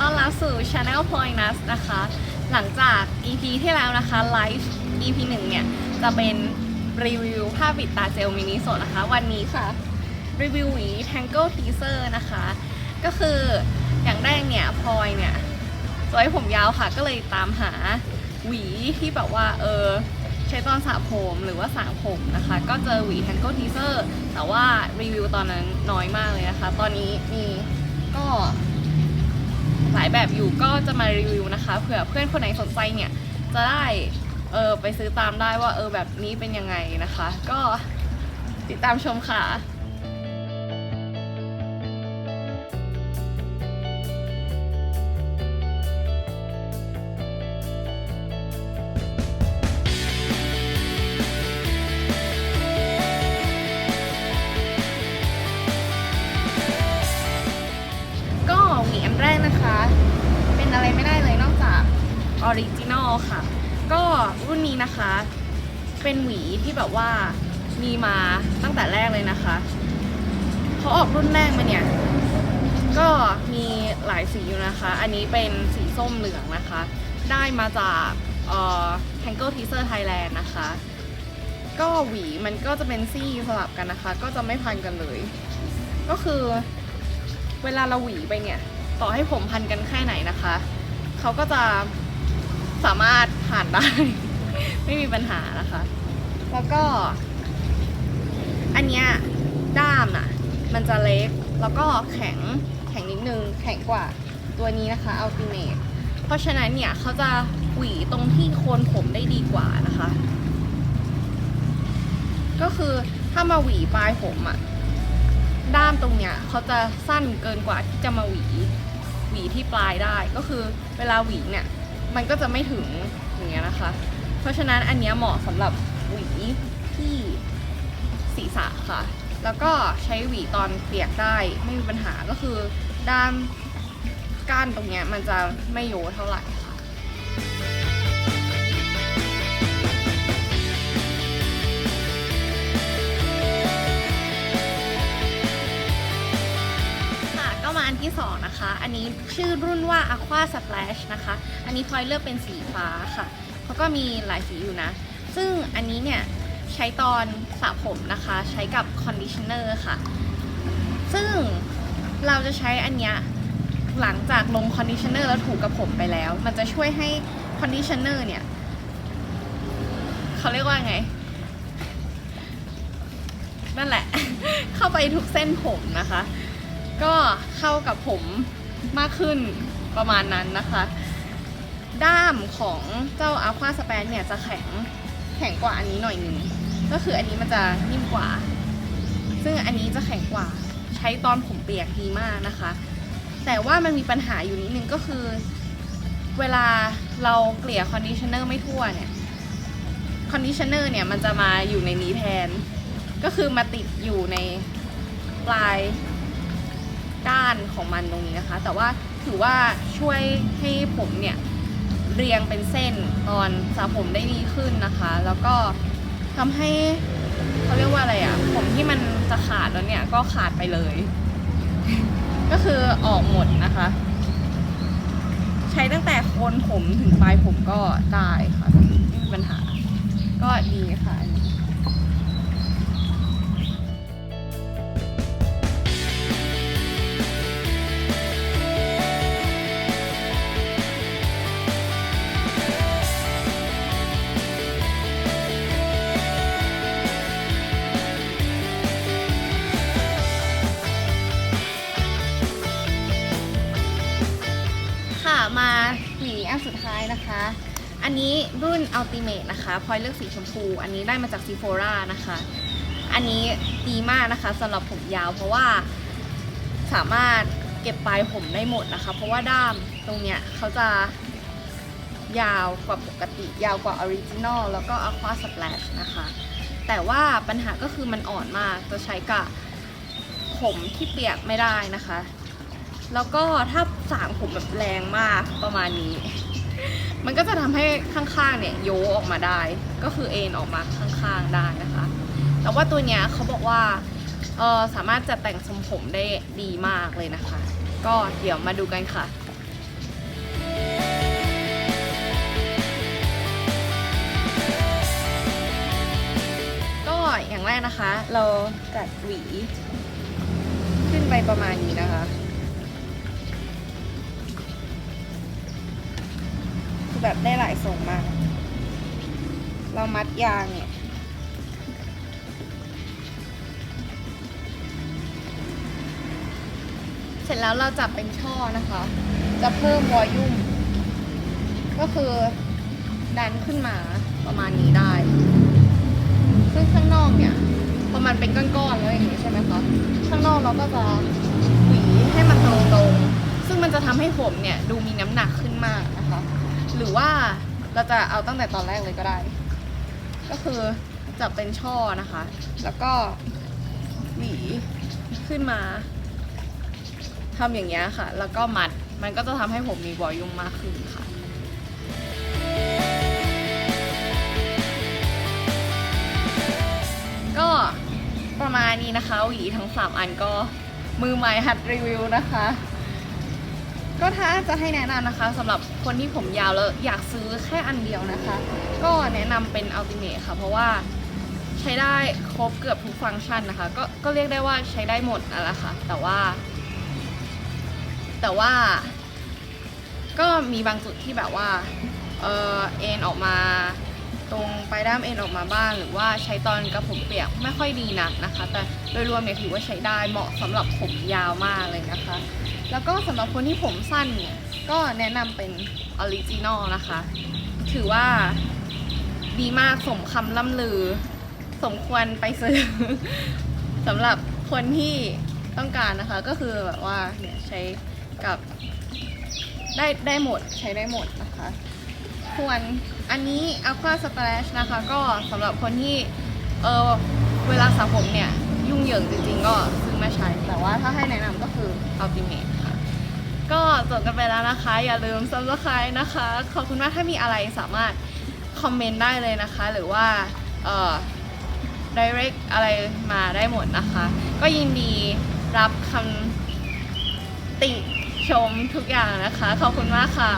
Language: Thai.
ตอนรับสู่ Channel Pointus นะคะ หลังจาก EP ที่แล้วนะคะ Live EP 1เนี่ย จะเป็นรีวิวผ้าปิดตาเจลมินิโซนะคะ วันนี้ค่ะ รีวิวหวี Tangle Teaser นะคะ ก็คืออย่างแรกเนี่ยพลอยเนี่ยสวยผมยาวค่ะ ก็เลยตามหาหวีที่แบบว่า เออใช้ตอนสระผมหรือว่าสระผมนะคะ ก็เจอหวี Tangle Teaser แต่ว่ารีวิวตอนนั้นน้อยมากเลยนะคะ ตอนนี้มีก็ายแบบอยู่ก็จะมารีวิวนะคะเผื่อเพื่อนคนไหนสนใจเนี่ยจะได้เออไปซื้อตามได้ว่าเออแบบนี้เป็นยังไงนะคะ ก็ติดตามชมค่ะ ออริจินอลค่ะ ก็รุ่นนี้นะคะ เป็นหวีที่แบบว่ามีมาตั้งแต่แรกเลยนะคะเขาออกรุ่นแรกมาเนี่ย ก็มีหลายสีอยู่นะคะ อันนี้เป็นสีส้มเหลืองนะคะ ได้มาจากเอ่อ Tangle Teaser Thailand นะคะ ก็หวีมันก็จะเป็นซี่สลับกันนะคะ ก็จะไม่พันกันเลย ก็คือเวลาเราหวีไปเนี่ย ต่อให้ผมพันกันแค่ไหนนะคะ เขาก็จะ สามารถผ่านได้ ไม่มีปัญหานะคะ แล้วก็ อันเนี้ยด้ามอะ มันจะเล็กแล้วก็แข็งแข็งนิดนึง แข็งกว่าตัวนี้นะคะ Ultimate เพราะฉะนั้นเนี่ยเขาจะหวีตรงที่โคนผมได้ดีกว่านะคะ ก็คือถ้ามาหวีปลายผมอะด้ามตรงเนี้ยเขาจะสั้นเกินกว่าที่จะมาหวี หวีที่ปลายได้ ก็คือเวลาหวีเนี่ย มันก็จะไม่ถึงอย่างเงี้ยนะคะ เพราะฉะนั้นอันเนี้ยเหมาะสำหรับหวีที่ศีรษะค่ะ แล้วก็ใช้หวีตอนเปียกได้ไม่มีปัญหาก็คือด้านก้านตรงเนี้ยมันจะไม่โยเท่าไหร่ค่ะ อันที่สองนะคะ อันนี้ชื่อรุ่นว่า Aqua Splash นะคะ อันนี้พลอยเลือกเป็นสีฟ้าค่ะเขาก็มีหลายสีอยู่นะ ซึ่งอันนี้เนี่ยใช้ตอนสระผมนะคะ ใช้กับคอนดิชเนอร์ค่ะ ซึ่งเราจะใช้อันเนี้ยหลังจากลงคอนดิชเนอร์แล้วถูกับผมไปแล้ว มันจะช่วยให้คอนดิชเนอร์เนี่ยเขาเรียกว่าไง นั่นแหละ เข้าไปทุกเส้นผมนะคะ ก็เข้ากับผมมากขึ้นประมาณนั้นนะคะ ด้ามของเจ้า Aqua Span เนี่ยจะแข็งแข็งกว่าอันนี้หน่อยหนึงก็คืออันนี้มันจะนิ่มกว่า ซึ่งอันนี้จะแข็งกว่าใช้ตอนผมเปียกดีมากนะคะ แต่ว่ามันมีปัญหาอยู่นิดนึงก็คือ เวลาเราเกลี่ยคอนดิชเนอร์ไม่ทั่วเนี่ยคอนดิชเนอร์เนี่ยมันจะมาอยู่ในนี้แทน ก็คือมาติดอยู่ในปลาย ก้านของมันตรงนี้นะคะ แต่ว่าถือว่าช่วยให้ผมเนี่ยเรียงเป็นเส้นตอนสระผมได้ดีขึ้นนะคะ แล้วก็ทำให้เขาเรียกว่าอะไรอะ่ะ ผมที่มันจะขาดแล้วเนี่ยก็ขาดไปเลย ก็คือออกหมดนะคะ ใช้ตั้งแต่โคนผมถึงปลายผมก็ได้ค่ะไม่มีปัญหา ก็ดีค่ะอันนี้ค่ะ สุดท้ายนะคะ อันนี้รุ่น Ultimate นะคะพลอยเลือกสีชมพู อันนี้ได้มาจาก Sephora นะคะ อันนี้ดีมากนะคะสำหรับผมยาว เพราะว่าสามารถเก็บปลายผมได้หมดนะคะ เพราะว่าด้ามตรงเนี้ยเขาจะยาวกว่าปกติ ยาวกว่า Original แล้วก็ Aqua Splash นะคะ แต่ว่าปัญหาก็คือมันอ่อนมาก จะใช้กับผมที่เปียกไม่ได้นะคะ แล้วก็ถ้าสางผมแบบแรงมากประมาณนี้ มันก็จะทำให้ข้างๆเนี่ยโยออกมาได้ ก็คือเอ็นออกมาข้างๆได้นะคะ แต่ว่าตัวเนี้ยเขาบอกว่าเออสามารถจัดแต่งทรงผมได้ดีมากเลยนะคะ ก็เดี๋ยวมาดูกันค่ะก็อย่างแรกนะคะ เราจัดหวี ขึ้นไปประมาณนี้นะคะ คือแบบได้หลายทรงมาก เรามัดยางเนี่ยเสร็จแล้วเราจับเป็นช่อนะคะ จะเพิ่มวอลลุ่มก็คือดันขึ้นมาประมาณนี้ได้ ซึ่งข้างนอกเนี่ยพอมันเป็นก้อนๆแล้วอย่างนี้ใช่ไหมคะ ข้างนอกเราก็จะหวีให้มันตรงๆ ซึ่งมันจะทำให้ผมเนี่ยดูมีน้ำหนักขึ้นมาก หรือว่าเราจะเอาตั้งแต่ตอนแรกเลยก็ได้ ก็คือจับเป็นช่อนะคะ แล้วก็หวีขึ้นมาทำอย่างเงี้ยค่ะ แล้วก็มัดมันก็จะทำให้ผมมีวอลลุ่มมากขึ้นค่ะก็ประมาณนี้นะคะหวีทั้ง 3 อันก็มือใหม่หัดรีวิวนะคะ ก็ถ้าจะให้แนะนำนะคะสำหรับคนที่ผมยาวแล้วอยากซื้อแค่อันเดียวนะคะ ก็แนะนำเป็น Ultimate ค่ะ เพราะว่าใช้ได้ครบเกือบทุกฟังก์ชันนะคะ ก็ก็เรียกได้ว่าใช้ได้หมดนั่นแหละค่ะ แต่ว่า แต่ว่า ก็มีบางจุดที่แบบว่าเออเอ็นออกมาตรงปลายด้ามเอ็นออกมาบ้าง หรือว่าใช้ตอนกระผมเปียกไม่ค่อยดีนักนะคะ แต่โดยรวมเนี่ยถือว่าใช้ได้เหมาะสำหรับผมยาวมากเลยนะคะ แล้วก็สำหรับคนที่ผมสั้นเนี่ย ก็แนะนำเป็นออริจินอลนะคะ ถือว่าดีมากสมคำล่ำลือ สมควรไปซื้อสำหรับคนที่ต้องการนะคะ ก็คือแบบว่าเนี่ยใช้กับได้ได้หมดใช้ได้หมดนะคะส่วนอันนี้ Aqua Splash นะคะ ก็สำหรับคนที่เออเวลาสระผมเนี่ย ยุ่งเหยิงจริงๆ ก็ซื้อมาใช้ แต่ว่าถ้าให้แนะนำก็คือ Ultimate ก็จบกันไปแล้วนะคะ อย่าลืม subscribe นะคะ ขอบคุณมากถ้ามีอะไรสามารถคอมเมนต์ได้เลยนะคะ หรือว่าเอ่อ direct อะไรมาได้หมดนะคะ ก็ยินดีรับคำติชมทุกอย่างนะคะ ขอบคุณมากค่ะ